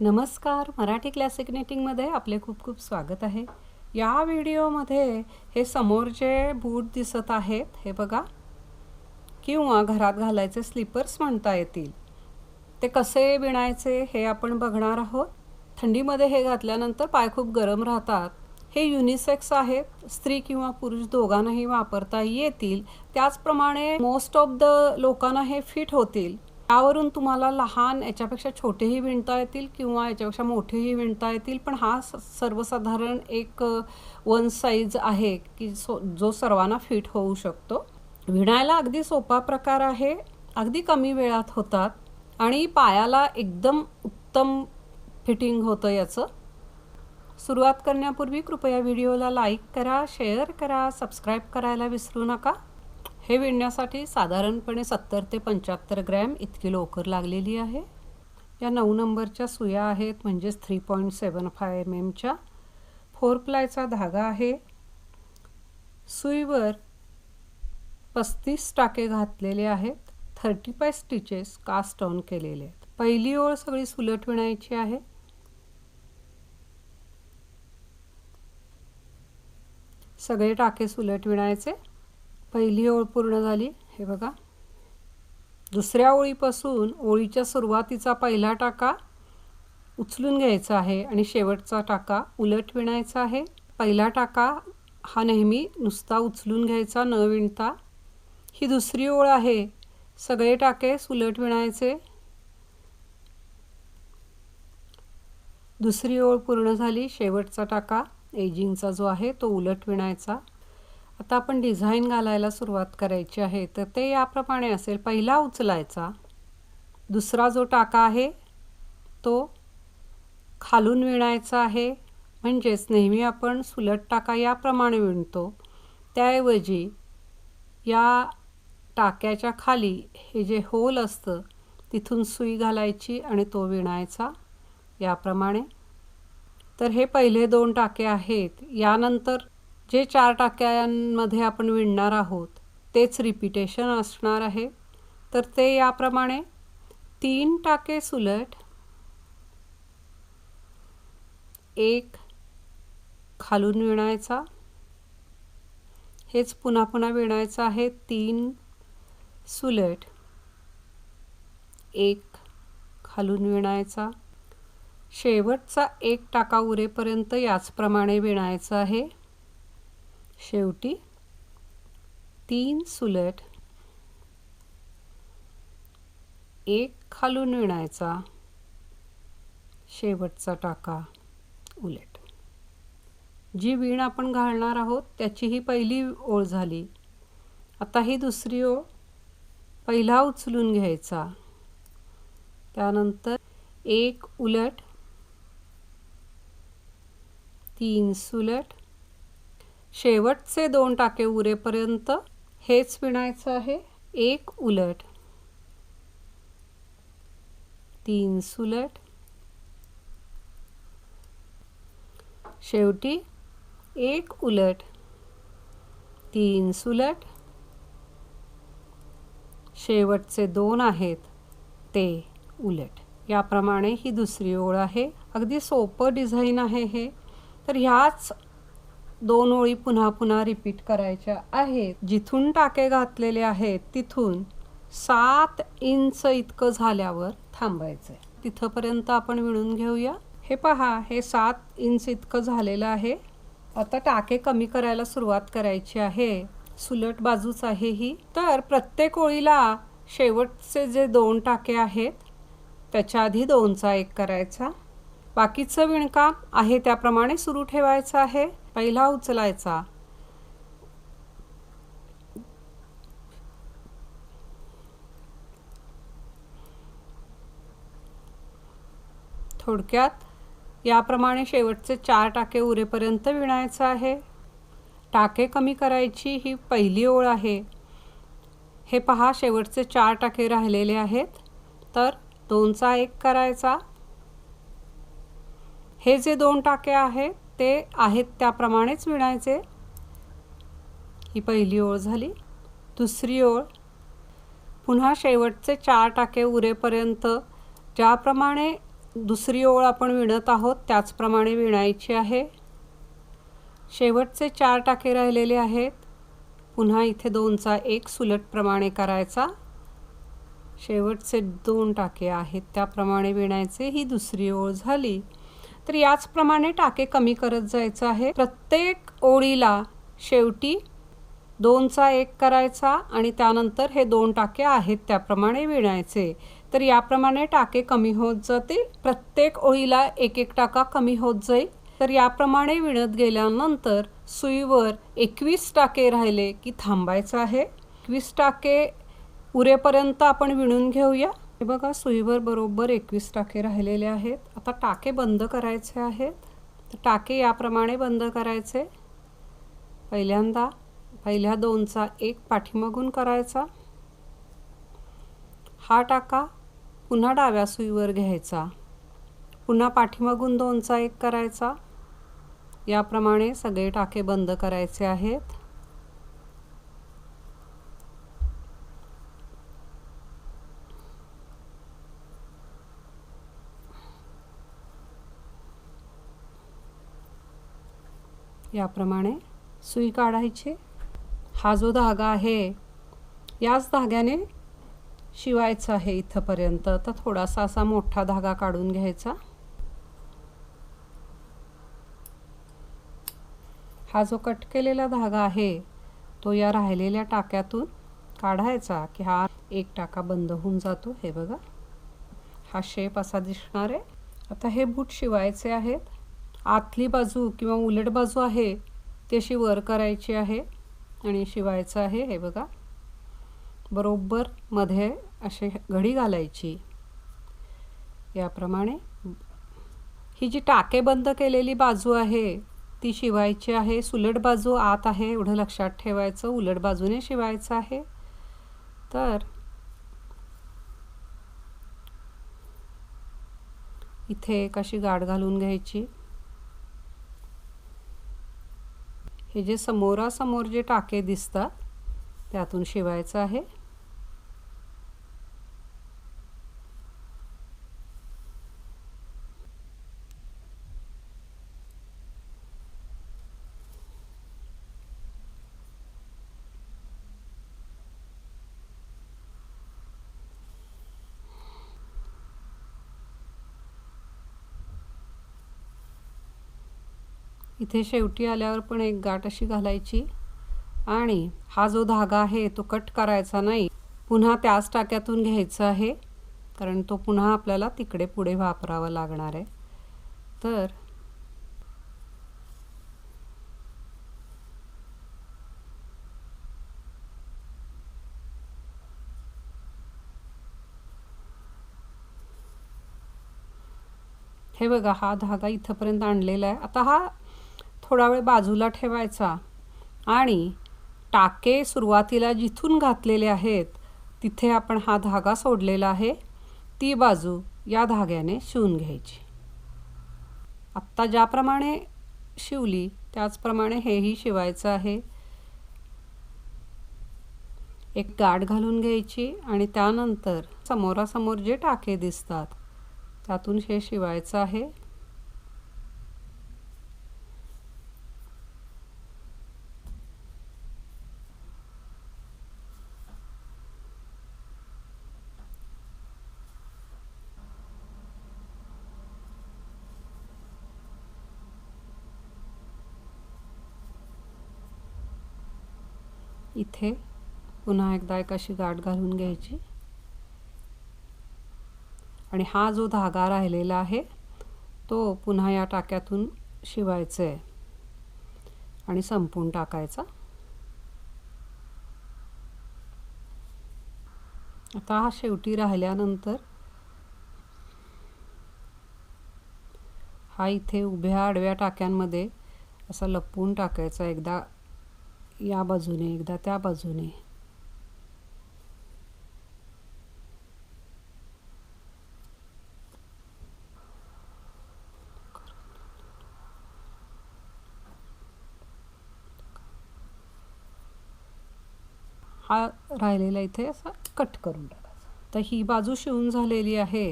नमस्कार मराठी क्लासिक नेटिंगमध्ये आपले खूप खूप स्वागत आहे. या व्हिडिओमध्ये हे समोर जे बूट दिसत आहेत हे बघा. किंवा घरात घालायचे स्लीपर्स म्हणता येतील. ते कसे विणायचे हे आपण बघणार आहोत. थंडीमध्ये हे घातल्यानंतर पाय खूप गरम राहतात. हे युनिसेक्स आहेत. स्त्री किंवा पुरुष दोघांनाही वापरता येतील. त्याचप्रमाणे मोस्ट ऑफ द लोकांना हे फिट होतील. त्यावरून तुम्हाला लहान याच्यापेक्षा छोटेही विणता येतील किंवा याच्यापेक्षा मोठेही विणता येतील. पण हा स- सर्वसाधारण एक वन साईज आहे की सो जो सर्वांना फिट होऊ शकतो. विणायला अगदी सोपा प्रकार आहे. अगदी कमी वेळात होतात. आणि पायाला एकदम उत्तम फिटिंग होतं याचं. सुरुवात करण्यापूर्वी कृपया व्हिडिओला लाईक करा शेअर करा सबस्क्राईब करायला विसरू नका. हे विणण्यासाठी साधारणपणे सत्तर ते पंच्याहत्तर ग्रॅम इतकी लोकर लागलेली आहे. या नऊ नंबरच्या सुया आहेत म्हणजेच three point seven five M एमच्या फोर प्लायचा धागा आहे. सुईवर पस्तीस टाके घातलेले आहेत. Thirty five stitches cast on केलेले आहेत. पहिली ओळ सगळी सुलट विणायची आहे. सगळे टाके सुलट विणायचे. पहिली ओळ पूर्ण झाली. हे बघा. दुसऱ्या ओळीपासून ओळीच्या सुरुवातीचा पहिला टाका उचलून घ्यायचा आहे आणि शेवटचा टाका उलट विणायचा आहे. पहिला टाका हा नेहमी नुसता उचलून घ्यायचा न विणता. ही दुसरी ओळ आहे. सगळे टाके सुलट विणायचे. दुसरी ओळ पूर्ण झाली. शेवटचा टाका एजिंगचा जो आहे तो उलट विणायचा. आता आपण डिझाईन घालायला सुरुवात करायची आहे. तर ते याप्रमाणे असेल. पहिला उचलायचा. दुसरा जो टाका आहे तो खालून विणायचा आहे. म्हणजेच नेहमी आपण सुलट टाका याप्रमाणे विणतो. त्याऐवजी या टाक्याच्या खाली हे जे होल असतं तिथून सुई घालायची आणि तो विणायचा याप्रमाणे. तर हे पहिले दोन टाके आहेत. यानंतर जे चार टाक्यांमध्ये आपण विणणार आहोत तेच रिपिटेशन असणार आहे. तर ते याप्रमाणे तीन टाके सुलट एक खालून विणायचा. हेच पुन्हा पुन्हा विणायचं आहे तीन सुलट एक खालून विणायचा. शेवटचा एक टाका उरेपर्यंत याचप्रमाणे विणायचं आहे. शेवटी तीन सुलट एक खालून विणायचा शेवटचा टाका उलट. जी वीण आपण घालणार आहोत त्याची ही पहिली ओळ झाली. आता ही दुसरी ओळ पहिला उचलून घ्यायचा. त्यानंतर एक उलट तीन सुलट शेवटचे दोन टाके उरेपर्यंत हेच विणायचं आहे. एक उलट. तीन सुलट. शेवटी एक उलट. तीन सुलट. शेवटचे दोन आहेत ते उलट. याप्रमाणे ही दुसरी ओळ आहे. अगदी सोपं डिझाईन आहे हे. तर ह्याच दोन ओळी पुन्हा पुन्हा रिपीट करायच्या आहेत. जिथून टाके घातलेले आहेत तिथून सात इंच इतकं झाल्यावर थांबायचं आहे तिथंपर्यंत आपण विणून घेऊया. हे पहा हे सात इंच इतकं झालेलं आहे. आता टाके कमी करायला सुरुवात करायची आहे. सुलट बाजूच आहे ही. तर प्रत्येक ओळीला शेवटचे जे दोन टाके आहेत त्याच्या आधी दोनचा एक करायचा. बाकीचं विणकाम आहे त्याप्रमाणे सुरू ठेवायचं आहे. पहिला उचलायचा. थोडक्यात याप्रमाणे शेवटचे चार टाके उरेपर्यंत विणायचं आहे. टाके कमी करायची ही पहिली ओळ आहे. हे पहा शेवटचे चार टाके राहिलेले आहेत. तर दोनचा एक करायचा. हे जे दोन टाके आहेत ते आहेत त्याप्रमाणेच विणायचे. ही पहिली ओळ झाली. दुसरी ओळ. पुन्हा शेवटचे चार टाके उरेपर्यंत ज्याप्रमाणे दुसरी ओळ आपण विणत आहोत त्याचप्रमाणे विणायची आहे. शेवटचे चार टाके राहिलेले आहेत. पुन्हा इथे दोनचा एक सुलटप्रमाणे करायचा. शेवटचे दोन टाके आहेत त्याप्रमाणे विणायचे. ही दुसरी ओळ झाली. तर याचप्रमाणे टाके कमी करत जायचं आहे. प्रत्येक ओळीला शेवटी दोनचा एक करायचा आणि त्यानंतर हे दोन टाके आहेत त्याप्रमाणे विणायचे. तर याप्रमाणे टाके कमी होत जातील. प्रत्येक ओळीला एक एक टाका कमी होत जाईल. तर याप्रमाणे विणत गेल्यानंतर सुईवर एकवीस टाके राहिले की थांबायचं आहे. एकवीस टाके उरेपर्यंत आपण विणून घेऊया. हे बघा सुईवर बरोबर एकवीस टाके राहिलेले आहेत. आता टाके बंद करायचे आहेत. तर टाके याप्रमाणे बंद करायचे. पहिल्यांदा पहिल्या दोनचा एक पाठीमागून करायचा. हा टाका पुन्हा डाव्या सुईवर घ्यायचा. पुन्हा पाठीमागून दोनचा एक करायचा. याप्रमाणे सगळे टाके बंद करायचे आहेत. याप्रमाणे सुई काढायची. हा जो धागा आहे याच धाग्याने शिवायचा आहे इथंपर्यंत. तर थोडासा असा मोठा धागा काढून घ्यायचा. हा जो कट केलेला धागा आहे तो या राहिलेल्या टाक्यातून काढायचा की हा एक टाका बंद होऊन जातो. हे बघा. हा शेप असा दिसणार आहे. आता हे बूट शिवायचे आहेत. आतली बाजू किंवा उलट बाजू आहे ती अशी वर करायची आहे आणि शिवायचं आहे हे बघा. बरोबर मध्ये असे घडी घालायची. याप्रमाणे ही जी टाके बंद केलेली बाजू आहे ती शिवायची आहे. सुलट बाजू आत आहे एवढं लक्षात ठेवायचं. उलट बाजूने शिवायचं आहे. तर इथे एक अशी गाठ घालून घ्यायची. हे जे समोरासमोर जे टाके दिसतात त्यातून शिवायचं आहे. इथे शेवटी आल्यावर पण एक गाठ अशी घालायची. आणि हा जो धागा आहे तो कट करायचा नाही. पुन्हा त्याच टाक्यातून घ्यायचा आहे. कारण तो पुन्हा आपल्याला तिकडे पुढे वापरावा लागणार आहे. तर हे बघा हा धागा इथंपर्यंत आणलेला आहे. आता हा थोडा वेळ बाजूला ठेवायचा. आणि टाके सुरुवातीला जिथून घातलेले आहेत तिथे आपण हा धागा सोडलेला आहे. ती बाजू या धाग्याने शिवून घ्यायची. आत्ता ज्याप्रमाणे शिवली त्याचप्रमाणे हेही शिवायचं आहे. एक गाठ घालून घ्यायची आणि त्यानंतर समोरासमोर जे टाके दिसतात त्यातून हे शिवायचं आहे. इथे पुन्हा एकदा एक अशी गाठ घालून घ्यायची. आणि हा जो धागा राहिलेला आहे तो पुन्हा या टाक्यातून शिवायचा आहे आणि संपून टाकायचा. आता हा शेवटी राहिल्यानंतर हा इथे उभ्या आडव्या टाक्यांमध्ये असा लपवून टाकायचा. एकदा या बाजूने एकदा त्या बाजूने. हा राहिलेला इथे असा कट करून टाकायचा. तर ही बाजू शिवून झालेली आहे.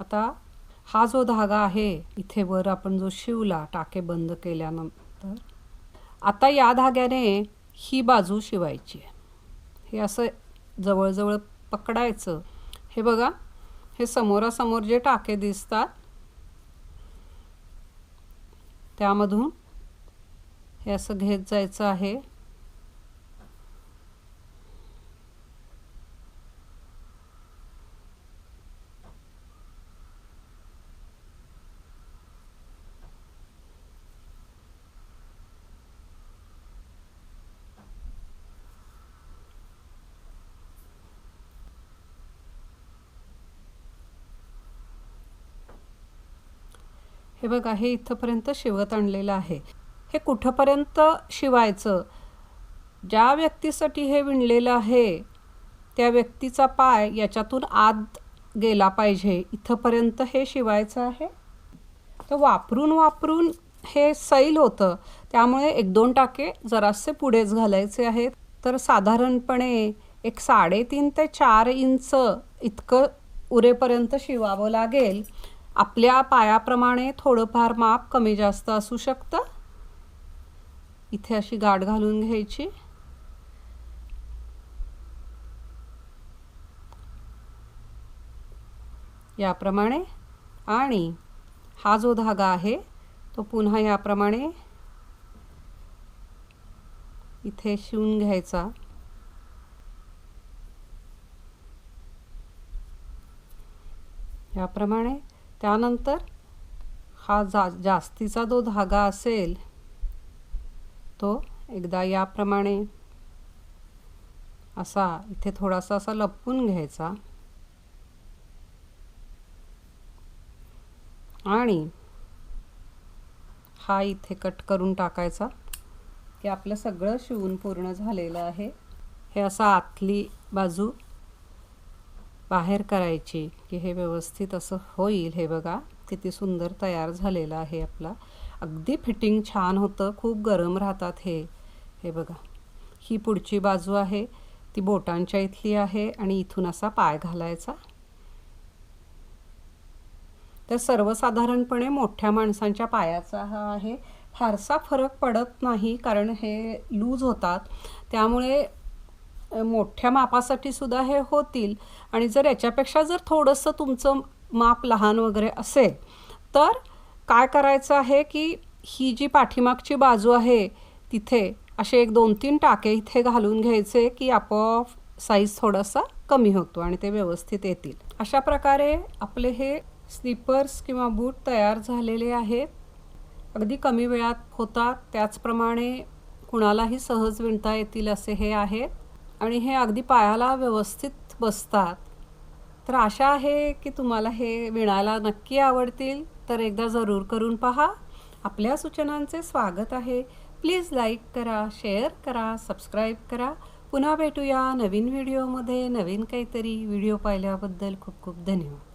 आता हा जो धागा आहे इथे वर आपण जो शिवला टाके बंद केल्यानंतर आता या धाग्याने ही बाजू शिवायची आहे. हे असं जवळजवळ पकडायचं. हे बघा हे समोरासमोर जे टाके दिसतात त्यामधून हे असं घेत जायचं आहे. हे बघा हे इथंपर्यंत शिवत आणलेलं आहे. हे कुठंपर्यंत शिवायचं? ज्या व्यक्तीसाठी हे विणलेलं आहे त्या व्यक्तीचा पाय याच्यातून आत गेला पाहिजे. इथंपर्यंत हे शिवायचं आहे. तर वापरून वापरून हे सैल होतं. त्यामुळे एक दोन टाके जरासे पुढेच घालायचे आहेत. तर साधारणपणे एक साडेतीन ते चार इंच इतकं उरेपर्यंत शिवावं लागेल. आपल्या पायाप्रमाणे थोडंफार माप कमी जास्त असू शकतं? इथे अशी गाठ घालून घ्यायची. याप्रमाणे आणि हा जो धागा आहे तो पुन्हा याप्रमाणे इथे शिवून घ्यायचा. याप्रमाणे त्यानंतर हा जा जास्तीचा जो धागा असेल तो एकदा याप्रमाणे असा इथे थोडासा असा लपवून घ्यायचा. आणि हा इथे कट करून टाकायचा की आपलं सगळं शिवून पूर्ण झालेलं आहे. हे असं आतली बाजू बाहेर करायची की हे व्यवस्थित असं होईल. हे बघा किती सुंदर तयार झालेलं आहे आपला. अगदी फिटिंग छान होतं. खूप गरम राहतात हे. हे बघा. ही पुढची बाजू आहे. ती बोटांच्या इथली आहे आणि इथून असा पाय घालायचा. तर सर्वसाधारणपणे मोठ्या माणसांच्या पायाचा हा आहे. फारसा फरक पडत नाही कारण हे लूज होतात. त्यामुळे मोठ्या मापासाठी सुद्धा हे होतील. आणि जर याच्यापेक्षा जर थोडंसं तुमचं माप लहान वगैरे असेल तर काय करायचं आहे की ही जी पाठीमागची बाजू आहे तिथे असे एक दोन तीन टाके इथे घालून घ्यायचे की आपोआप साईज थोडासा कमी होतो आणि ते व्यवस्थित येतील. अशा प्रकारे आपले हे स्लीपर्स किंवा बूट तयार झालेले आहेत. अगदी कमी वेळात होतात. त्याचप्रमाणे कुणालाही सहज विणता येतील असे हे आहेत. आणि हे अगदी पायाला व्यवस्थित बसतात. तर आशा आहे की तुम्हाला हे विणायला नक्की आवडतील. तर एकदा जरूर करून पहा. आपल्या सूचनांचे स्वागत आहे. प्लीज लाईक करा शेअर करा सबस्क्राईब करा. पुन्हा भेटूया नवीन व्हिडिओमध्ये नवीन काहीतरी व्हिडिओ पाहिल्याबद्दल खूप खूप धन्यवाद.